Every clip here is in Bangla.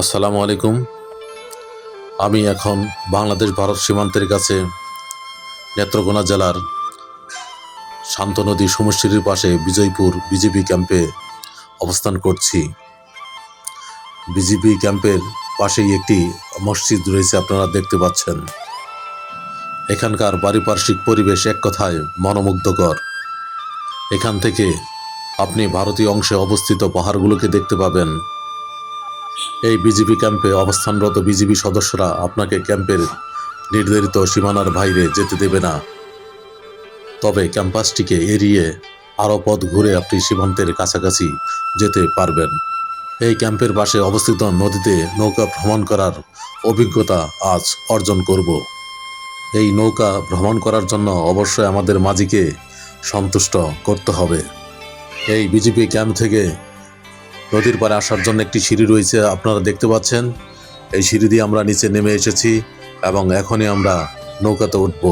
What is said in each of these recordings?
আসসালামু আলাইকুম। আমি এখন বাংলাদেশ ভারত সীমান্তের কাছে নেত্রকোনা জেলার শান্ত নদী সমুশ্রীর পাশে বিজয়পুর বিজেপি ক্যাম্পে অবস্থান করছি। বিজেপি ক্যাম্পের পাশেই একটি মসজিদ রয়েছে, আপনারা দেখতে পাচ্ছেন। এখানকার পারিপার্শ্বিক পরিবেশ এক কথায় মনোমুগ্ধকর। এখান থেকে আপনি ভারতীয় অংশে অবস্থিত পাহাড়গুলোকে দেখতে পাবেন। এই বিজিবি ক্যাম্পে অবস্থানরত বিজিবি সদস্যরা আপনাকে ক্যাম্পের নির্ধারিত সীমানার বাইরে যেতে দেবে না। তবে ক্যাম্পাসটিকে এড়িয়ে আরও পথ ঘুরে আপনি সীমান্তের কাছাকাছি যেতে পারবেন। এই ক্যাম্পের পাশে অবস্থিত নদীতে নৌকা ভ্রমণ করার অভিজ্ঞতা আজ অর্জন করব। এই নৌকা ভ্রমণ করার জন্য অবশ্যই আমাদের মাঝিকে সন্তুষ্ট করতে হবে। এই বিজেপি ক্যাম্প থেকে নদীর পাড়ে আসার জন্য একটি সিঁড়ি রয়েছে, আপনারা দেখতে পাচ্ছেন। এই সিঁড়ি দিয়ে আমরা নিচে নেমে এসেছি এবং এখনই আমরা নৌকাতে উঠব।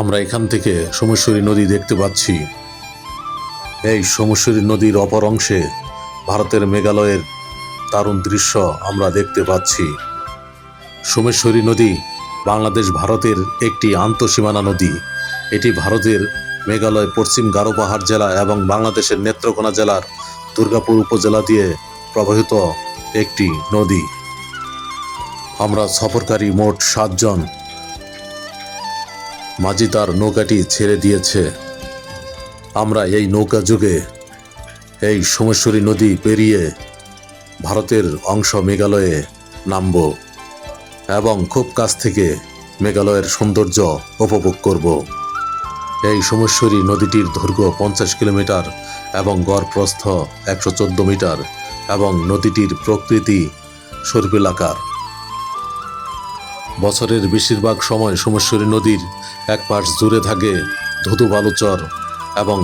আমরা এখান থেকে সোমেশ্বরী নদী দেখতে পাচ্ছি। এই সোমেশ্বরী নদীর অপর অংশে ভারতের মেঘালয়ের দারুণ দৃশ্য আমরা দেখতে পাচ্ছি। সোমেশ্বরী নদী বাংলাদেশ ভারতের একটি আন্তঃসীমানা নদী। এটি ভারতের মেঘালয় পশ্চিম গারো পাহাড় জেলা এবং বাংলাদেশের নেত্রকোনা জেলার দুর্গাপুর উপজেলা দিয়ে প্রবাহিত একটি নদী। আমরা সফরকারী মোট সাতজন। মাঝি তার নৌকাটি ছেড়ে দিয়েছে। আমরা এই নৌকা যুগে এই সোমেশ্বরী নদী পেরিয়ে ভারতের অংশ মেঘালয়ে নামব এবং খুব কাছ থেকে মেঘালয়ের সৌন্দর্য উপভোগ করব। এই সোমেশ্বরী নদীটির দৈর্ঘ্য পঞ্চাশ কিলোমিটার এবং গড় প্রস্থ একশো চোদ্দ মিটার এবং নদীটির প্রকৃতি সর্পিলাকার। বছরের বেশিরভাগ সময় সোমেশ্বরী নদীর এক পাশ জুড়ে থাকে ধুধু বালুচর এবং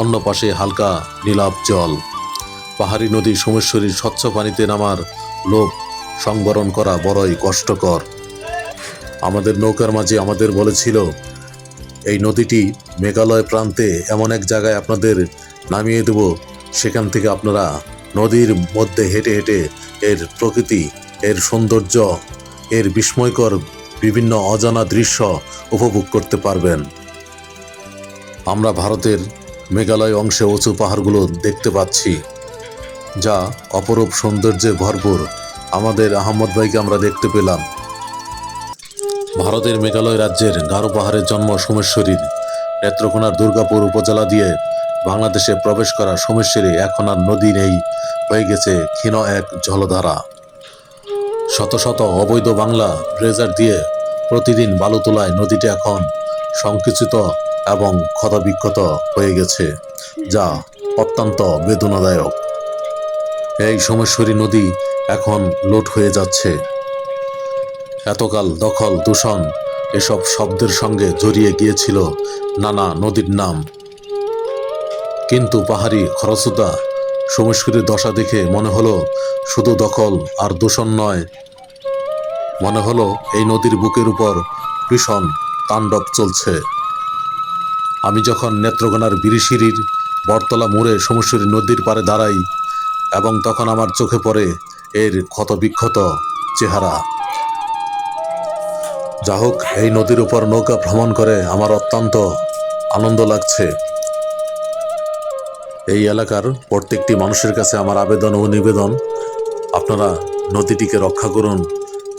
অন্য পাশে হালকা নীলাভ জল। পাহাড়ি নদী সোমেশ্বরীর স্বচ্ছ পানিতে নামার লোভ সংবরণ করা বড়ই কষ্টকর। আমাদের নৌকার মাঝে আমাদের বলেছিল এই নদীটি মেঘালয় প্রান্তে এমন এক জায়গায় আপনাদের নামিয়ে দেব। সেখান থেকে আপনারা নদীর মধ্যে হেঁটে হেঁটে এর প্রকৃতি, এর সৌন্দর্য, এর বিস্ময়কর বিভিন্ন অজানা দৃশ্য উপভোগ করতে পারবেন। আমরা ভারতের মেঘালয় অংশে উঁচু পাহাড়গুলো দেখতে পাচ্ছি, যা অপরূপ সৌন্দর্যে ভরপুর। আমাদের আহমদ ভাইকে আমরা দেখতে পেলাম। ভারতের মেঘালয় রাজ্যের গারো পাহাড়ের জন্ম সোমেশ্বরীর নেত্রকোনার দুর্গাপুর উপজেলা দিয়ে বাংলাদেশে প্রবেশ করা সোমেশ্বরী এখন আর নদী নেই হয়ে গেছে ক্ষীণ এক জলধারা। শত শত অবৈধ বাংলা ড্রেজার দিয়ে প্রতিদিন বালু তোলায় নদীটি এখন সংকুচিত এবং ক্ষতবিক্ষত হয়ে গেছে, যা অত্যন্ত বেদনাদায়ক। এই সোমেশ্বরী নদী এখন লোট হয়ে যাচ্ছে। এতকাল দখল, দূষণ এসব শব্দের সঙ্গে জড়িয়ে গিয়েছিল নানা নদীর নাম। কিন্তু পাহাড়ি খরস্রোতা সোমেশ্বরীর দশা দেখে মনে হলো, শুধু দখল আর দূষণ নয়। মনে হলো এই নদীর বুকের উপর ভীষণ তাণ্ডব চলছে। আমি যখন নেত্রকোনার বিরিশিরির বটতলা মোড়ে সোমেশ্বরী নদীর পাড়ে দাঁড়াই এবং তখন আমার চোখে পড়ে এর ক্ষতবিক্ষত চেহারা। যা হোক, এই নদীর উপর নৌকা ভ্রমণ করে আমার অত্যন্ত আনন্দ লাগছে। এই এলাকার প্রত্যেকটি মানুষের কাছে আমার আবেদন ও নিবেদন, আপনারা নদীটিকে রক্ষা করুন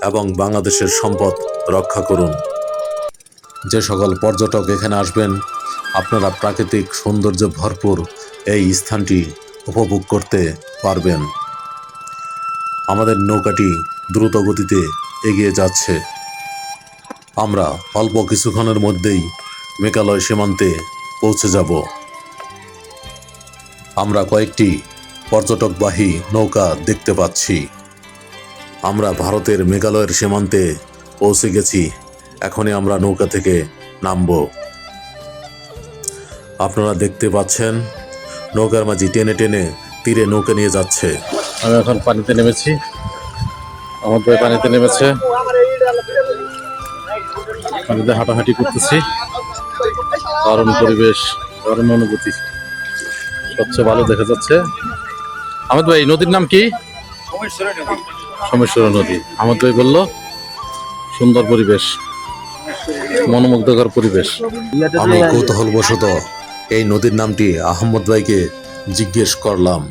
এবং বাংলাদেশের সম্পদ রক্ষা করুন। যে সকল পর্যটক এখানে আসবেন, আপনারা প্রাকৃতিক সৌন্দর্য ভরপুর এই স্থানটি উপভোগ করতে পারবেন। আমাদের নৌকাটি দ্রুত গতিতে এগিয়ে যাচ্ছে। আমরা অল্প কিছুক্ষণের মধ্যেই মেঘালয় সীমান্তে পৌঁছে যাব। আমরা কয়েকটি পর্যটকবাহী নৌকা দেখতে পাচ্ছি। আমরা ভারতের মেঘালয়ের সীমান্তে পৌঁছে গেছি। এখনই আমরা নৌকা থেকে নামব। আপনারা দেখতে পাচ্ছেন নৌকার মাঝি টেনে টেনে তীরে নৌকা নিয়ে যাচ্ছে। আমি এখন পানিতে নেমেছি। আমাদের পানিতে নেমেছে। পানিতে হাঁটাহাঁটি করতেছি। দারুণ পরিবেশ, দারুণ অনুভূতি। সবচেয়ে ভালো দেখা যাচ্ছে। আহমেদ ভাই, নদীর নাম কি? সোমেশ্বর নদী। আমার ভাই বলল, সুন্দর পরিবেশ, মনোমুগ্ধকর পরিবেশ। আমি কৌতূহলবশত এই নদীর নামটি আহমদ ভাইকে জিজ্ঞেস করলাম।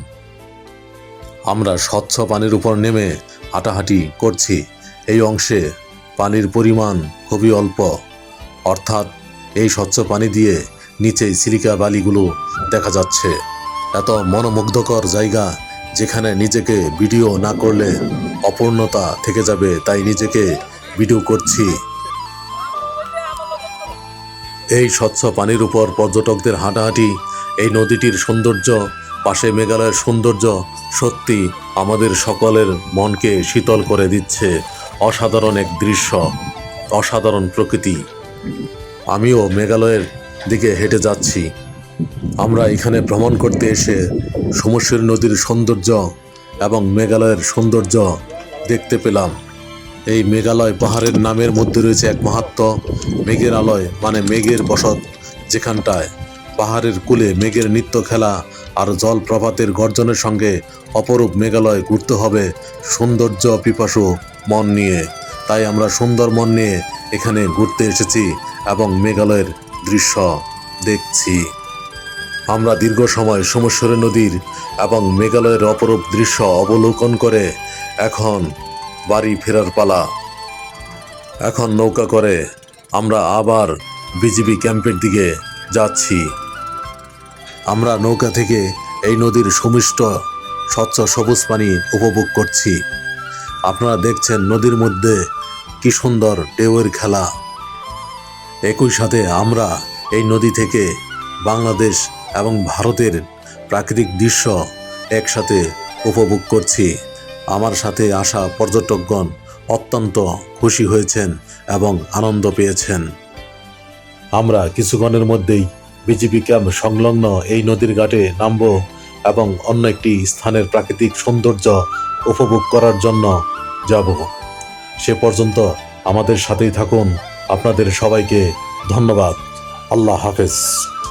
আমরা স্বচ্ছ পানির উপর নেমে হাঁটাহাঁটি করছি। এই অংশে পানির পরিমাণ খুবই অল্প। অর্থাৎ এই স্বচ্ছ পানি দিয়ে নিচে সিলিকা বালিগুলো দেখা যাচ্ছে। এত মনোমুগ্ধকর জায়গা যেখানে নিজেকে ভিডিও না করলে অপূর্ণতা থেকে যাবে, তাই নিজেকে ভিডিও করছি। এই স্বচ্ছ পানির উপর পর্যটকদের হাঁটাহাঁটি, এই নদীটির সৌন্দর্য, পাশে মেঘালয়ের সৌন্দর্য সত্যি আমাদের সকলের মনকে শীতল করে দিচ্ছে। অসাধারণ এক দৃশ্য, অসাধারণ প্রকৃতি। আমিও মেঘালয়ের দিকে হেঁটে যাচ্ছি। আমরা এখানে ভ্রমণ করতে এসে সমস্যর নদীর সৌন্দর্য এবং মেঘালয়ের সৌন্দর্য দেখতে পেলাম। এই মেঘালয় পাহাড়ের নামের মধ্যে রয়েছে এক মাহাত্ম মেঘের আলয় মানে মেঘের বসত, যেখানটায় পাহাড়ের কূলে মেঘের নিত্য খেলা আর জলপ্রপাতের গর্জনের সঙ্গে অপরূপ মেঘালয় ঘুরতে হবে সৌন্দর্য পিপাসু মন নিয়ে। তাই আমরা সুন্দর মন নিয়ে এখানে ঘুরতে এসেছি এবং মেঘালয়ের দৃশ্য দেখছি। আমরা দীর্ঘ সময় সোমেশ্বরী নদীর এবং মেঘালয়ের অপরূপ দৃশ্য অবলোকন করে এখন বাড়ি ফেরার পালা। এখন নৌকা করে আমরা আবার বিজিবি ক্যাম্পের দিকে যাচ্ছি। আমরা নৌকা থেকে এই নদীর সুমিষ্ট, স্বচ্ছ সবুজ পানি উপভোগ করছি। আপনারা দেখছেন নদীর মধ্যে কি সুন্দর ঢেউয়ের খেলা। একই সাথে আমরা এই নদী থেকে বাংলাদেশ এবং ভারতের প্রাকৃতিক দৃশ্য একসাথে উপভোগ করছি। আমার সাথে আসা পর্যটকগণ অত্যন্ত খুশি হয়েছেন এবং আনন্দ পেয়েছেন। আমরা কিছুক্ষণের মধ্যেই বিজিবি ক্যাম্প সংলগ্ন এই নদীর ঘাটে নামব এবং অন্য একটি স্থানের প্রাকৃতিক সৌন্দর্য উপভোগ করার জন্য যাব। সে পর্যন্ত আমাদের সাথেই থাকুন। আপনাদের সবাইকে ধন্যবাদ। আল্লাহ হাফেজ।